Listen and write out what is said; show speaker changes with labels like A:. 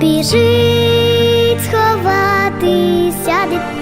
A: біжить сховатися дитина.